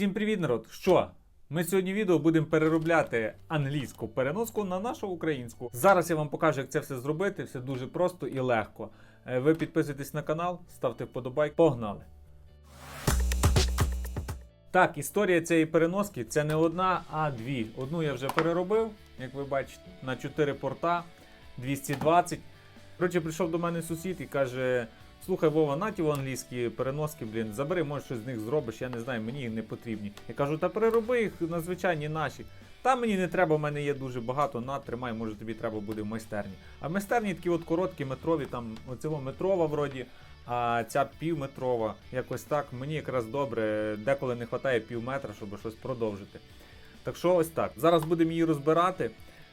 Всім привіт, народ! Що? Ми сьогодні відео будемо переробляти англійську переноску на нашу українську. Зараз я вам покажу, як це все зробити. Все дуже просто і легко. Е, Ви підписуйтесь на канал, ставте вподобайк. Погнали! Так, історія цієї переноски це не одна, а дві. Одну я вже переробив, як ви бачите, на 4 порта 220. Коротше, прийшов до мене сусід і каже: Слухай, Вова, на ті англійські переноски, блін, забери, може щось з них зробиш, я не знаю, мені їх не потрібні. Я кажу, та перероби їх на звичайні наші. Та мені не треба, в мене є дуже багато, на, тримай, може тобі треба буде в майстерні. А в майстерні такі от короткі метрові, там оцього метрова вроді, а ця півметрова, якось так. Мені якраз добре, деколи не вистачає пів метра, щоб щось продовжити. Так що ось так. Зараз будемо її розбирати.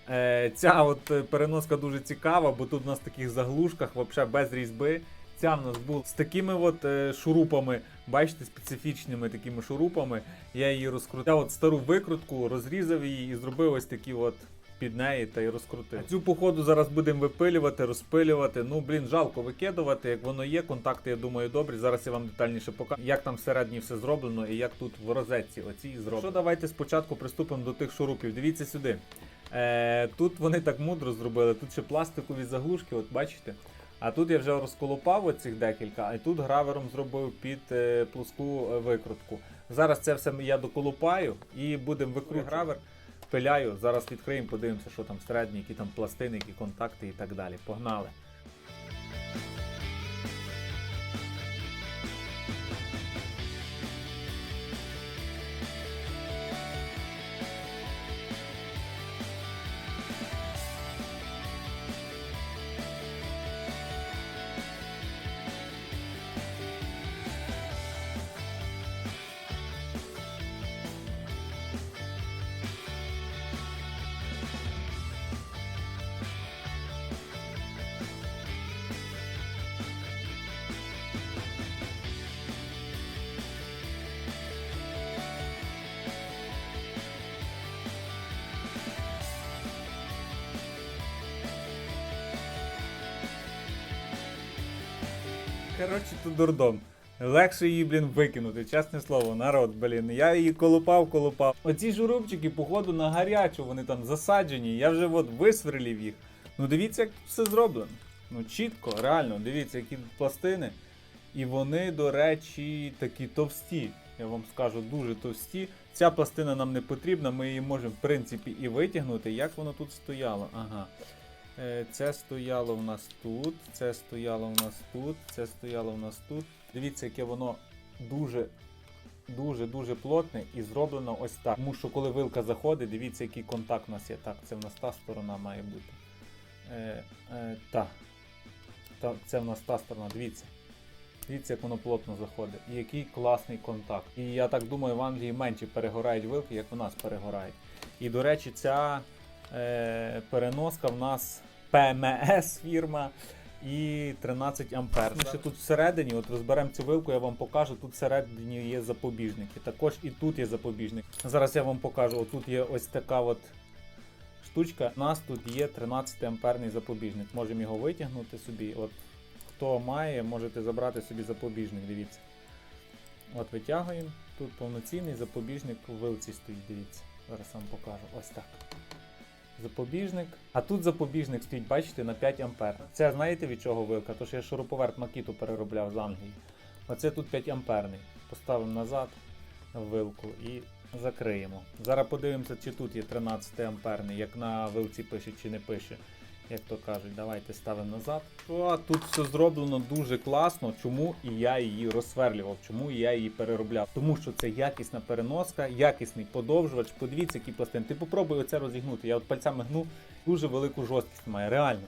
Е, ця от переноска дуже цікава, бо тут у нас в таких заглушках, взагалі без різьби. Ця в нас була з такими от е, шурупами, бачите, специфічними такими шурупами. Я її розкрутив. От стару викрутку, розрізав її і зробив ось такі от під неї та й розкрутив. Цю походу зараз будемо випилювати, розпилювати. Ну, блін, жалко викидувати, як воно є. Контакти, я думаю, добрі. Зараз я вам детальніше покажу, як там всередині все зроблено і як тут в розетці оцій зроблено. Що давайте спочатку приступимо до тих шурупів. Дивіться сюди. Е, тут вони так мудро зробили. Тут ще пластикові заглушки, от бачите. А тут я вже розколупав оцих декілька, а тут гравером зробив під е, плоску е, викрутку. Зараз це все я доколупаю і будемо викручувати гравер. Пиляю. Зараз відкриємо, подивимося, що там всередині, які там пластини, які контакти і так далі. Погнали. Коротше, тут дурдом. Легше її, блін, викинути, чесне слово, народ, блін. Я її колупав, колупав. Оці журубчики, походу, на гарячу, вони там засаджені. Я вже от висверлив їх. Ну дивіться, як все зроблено. Ну, чітко, реально, дивіться, які пластини. І вони, до речі, такі товсті. Я вам скажу, дуже товсті. Ця пластина нам не потрібна, ми її можемо, в принципі, і витягнути. Як воно тут стояло? Ага. Е, Це стояло в нас тут, це стояло в нас тут, це стояло в нас тут. Дивіться, яке воно дуже, дуже, дуже плотне і зроблено ось так. Тому що коли вилка заходить, дивіться, який контакт у нас є. Так, це в нас та сторона має бути. Е, е, та. та. Це в нас та сторона, дивіться. Дивіться, як воно плотно заходить. І який класний контакт. І я так думаю, в Англії менше перегорають вилки, як у нас перегорають. І, до речі, ця е, переноска в нас ПМС фірма і 13 ампер. Ми ще тут всередині, от розберемо цю вилку, я вам покажу. Тут всередині є запобіжники. Також і тут є запобіжник. Зараз я вам покажу. Отут є ось така от штучка. У нас тут є 13 амперний запобіжник. Можемо його витягнути собі. От хто має, можете забрати собі запобіжник. Дивіться. От витягуємо. Тут повноцінний запобіжник у вилці стоїть, дивіться. Зараз вам покажу. Ось так. Запобіжник. А тут запобіжник стоїть, бачите, на 5 ампер. Це знаєте від чого вилка? Тож я шуруповерт Макіту переробляв з Англії. Оце тут 5 амперний. Поставимо назад вилку і закриємо. Зараз подивимося, чи тут є 13 амперний, як на вилці пише чи не пише. Як то кажуть, давайте ставимо назад. О, тут все зроблено дуже класно. Чому і я її розсверлював, чому і я її переробляв. Тому що це якісна переноска, якісний подовжувач. Подивіться, які пластини. Ти попробуй оце розігнути. Я от пальцями гну, дуже велику жорсткість має. Реально.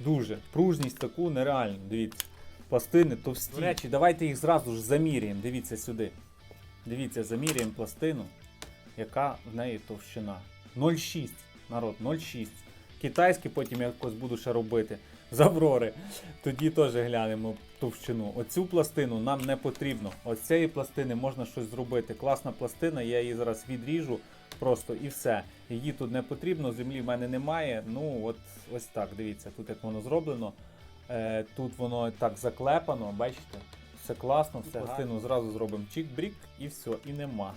Дуже. Пружність таку нереальну. Дивіться. Пластини товсті. До речі, давайте їх зразу ж заміряємо. Дивіться сюди. Дивіться, заміряємо пластину, яка в неї товщина. 0,6. Народ, 0,6 китайські, потім якось буду ще робити з Аврори. Тоді теж глянемо товщину. Оцю пластину нам не потрібно. Ось цієї пластини можна щось зробити. Класна пластина, я її зараз відріжу просто і все. Її тут не потрібно, землі в мене немає. Ну, от ось так, дивіться, тут як воно зроблено. Е, тут воно так заклепано, бачите? Все класно, все пластину зразу зробимо чик-брік і все, і нема.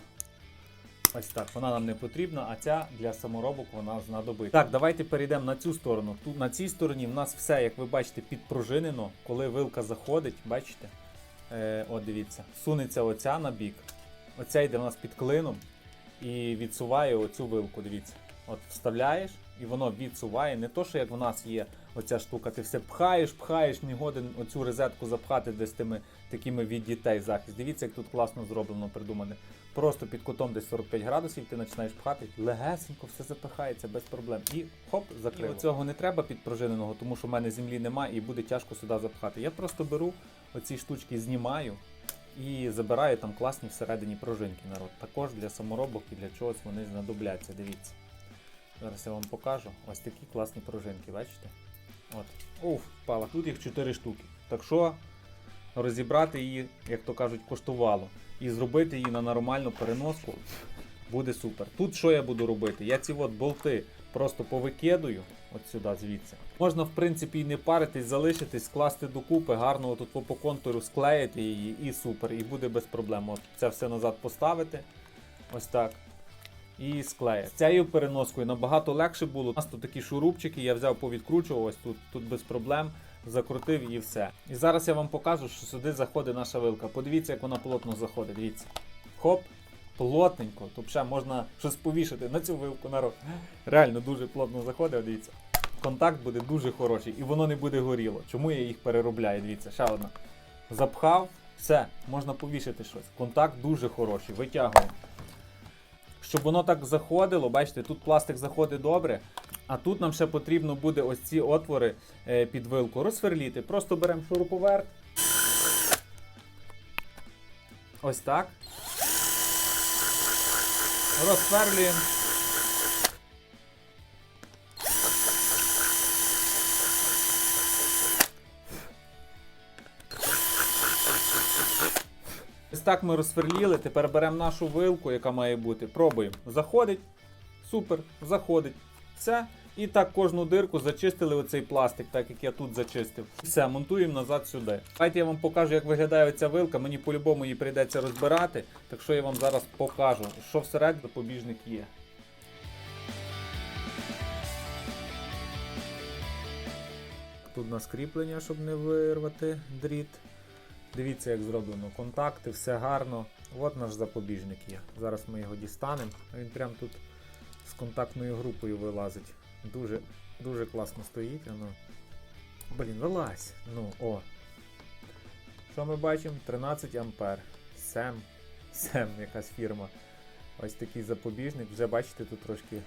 Ось так, вона нам не потрібна, а ця для саморобок вона знадобиться. Так, давайте перейдемо на цю сторону. Тут на цій стороні в нас все, як ви бачите, підпружинено. Коли вилка заходить, бачите? Е, от дивіться, сунеться оця на бік. Оця йде в нас під клином і відсуває оцю вилку. Дивіться. От вставляєш, і воно відсуває. Не то, що як в нас є оця штука, ти все пхаєш, пхаєш, не годен оцю розетку запхати десь тими такими від дітей захист. Дивіться, як тут класно зроблено, придумане. Просто під кутом десь 45 градусів ти починаєш пхати, легесенько все запихається без проблем. І хоп, закрило. І цього не треба підпружиненого, тому що в мене землі немає і буде тяжко сюди запхати. Я просто беру оці штучки, знімаю і забираю там класні всередині пружинки народ. Також для саморобок і для чогось вони знадобляться. Дивіться. Зараз я вам покажу. Ось такі класні пружинки, бачите? От. Уф, впала. Тут їх 4 штуки. Так що розібрати її, як то кажуть, коштувало. І зробити її на нормальну переноску буде супер. Тут що я буду робити? Я ці от болти просто повикидую от сюди звідси. Можна, в принципі, і не паритись, залишитись, скласти докупи, гарно тут по контуру склеїти її і супер, і буде без проблем. От це все назад поставити. Ось так. І склеїти. З цією переноскою набагато легше було. У нас тут такі шурупчики, я взяв повідкручував, ось тут, тут без проблем. Закрутив і все. І зараз я вам покажу, що сюди заходить наша вилка. Подивіться, як вона плотно заходить. Дивіться. Хоп, плотненько. Тобто ще можна щось повішати на цю вилку народ. Реально дуже плотно заходить, дивіться. Контакт буде дуже хороший і воно не буде горіло. Чому я їх переробляю? Дивіться, ще одна. Запхав, все, можна повішати щось. Контакт дуже хороший, витягуємо. Щоб воно так заходило, бачите, тут пластик заходить добре, а тут нам ще потрібно буде ось ці отвори е, під вилку розсверліти. Просто беремо шуруповерт. Ось так. Розсверлюємо. Ось так ми розсверліли. Тепер беремо нашу вилку, яка має бути. Пробуємо. Заходить. Супер, заходить. Все. І так кожну дирку зачистили оцей пластик, так як я тут зачистив. Все, монтуємо назад сюди. Давайте я вам покажу, як виглядає ця вилка. Мені по-любому її прийдеться розбирати. Так що я вам зараз покажу, що всередині запобіжник є. Тут на скріплення, щоб не вирвати дріт. Дивіться, як зроблено. Контакти, все гарно. От наш запобіжник є. Зараз ми його дістанемо. Він прям тут з контактною групою вилазить. Дуже дуже класно стоїть. Воно. Блін, вилазь. Ну, о. Що ми бачимо? 13 ампер. Сем. Сем, якась фірма. Ось такий запобіжник. Вже бачите, тут трошки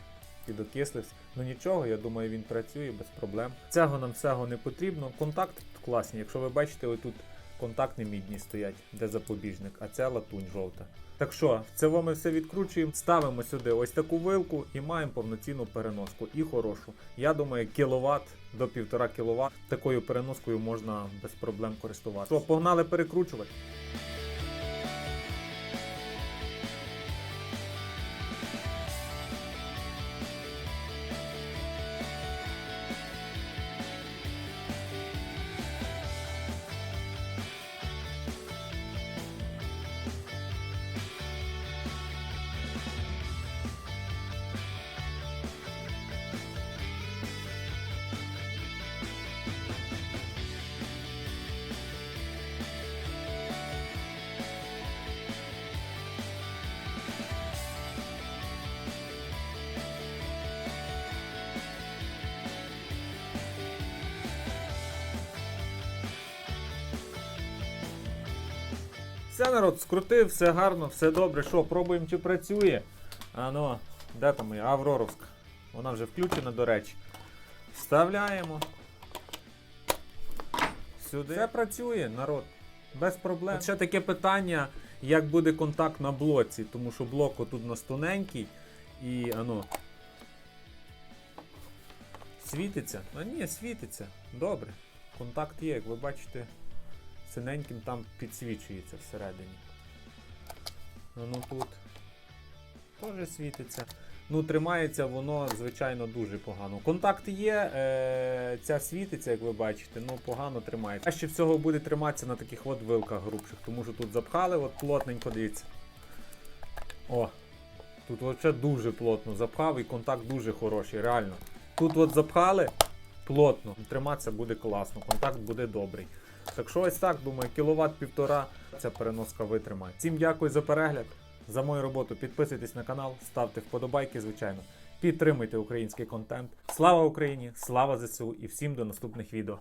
підокислився. Ну нічого, я думаю, він працює без проблем. Цього нам всього не потрібно. Контакти тут класні. Якщо ви бачите, отут контактні мідні стоять, де запобіжник, а це латунь жовта. Так що, в цілому все відкручуємо, ставимо сюди ось таку вилку і маємо повноцінну переноску і хорошу. Я думаю, кіловат до 1,5 кВт такою переноскою можна без проблем користуватися. Погнали перекручувати. Все, народ, скрутив, все гарно, все добре. Що, пробуємо, чи працює. А ну, де там моя? Авроровська. Вона вже включена, до речі. Вставляємо. Сюди. Все працює, народ. Без проблем. От ще таке питання, як буде контакт на блоці, тому що блок тут у нас тоненький і ано. Світиться? А ні, світиться. Добре. Контакт є, як ви бачите, синеньким там підсвічується всередині. А Ну тут теж світиться. Ну, тримається воно, звичайно, дуже погано. Контакт є, е, ця світиться, як ви бачите, ну погано тримається. Краще всього буде триматися на таких от вилках грубших, тому що тут запхали, от плотненько дивіться. О, Тут взагалі дуже плотно запхав і контакт дуже хороший, реально. Тут от запхали плотно, триматися буде класно, контакт буде добрий. Так що ось так, думаю, кіловат півтора ця переноска витримає. Всім дякую за перегляд, за мою роботу. Підписуйтесь на канал, ставте вподобайки, звичайно. Підтримуйте український контент. Слава Україні! Слава ЗСУ і всім до наступних відео.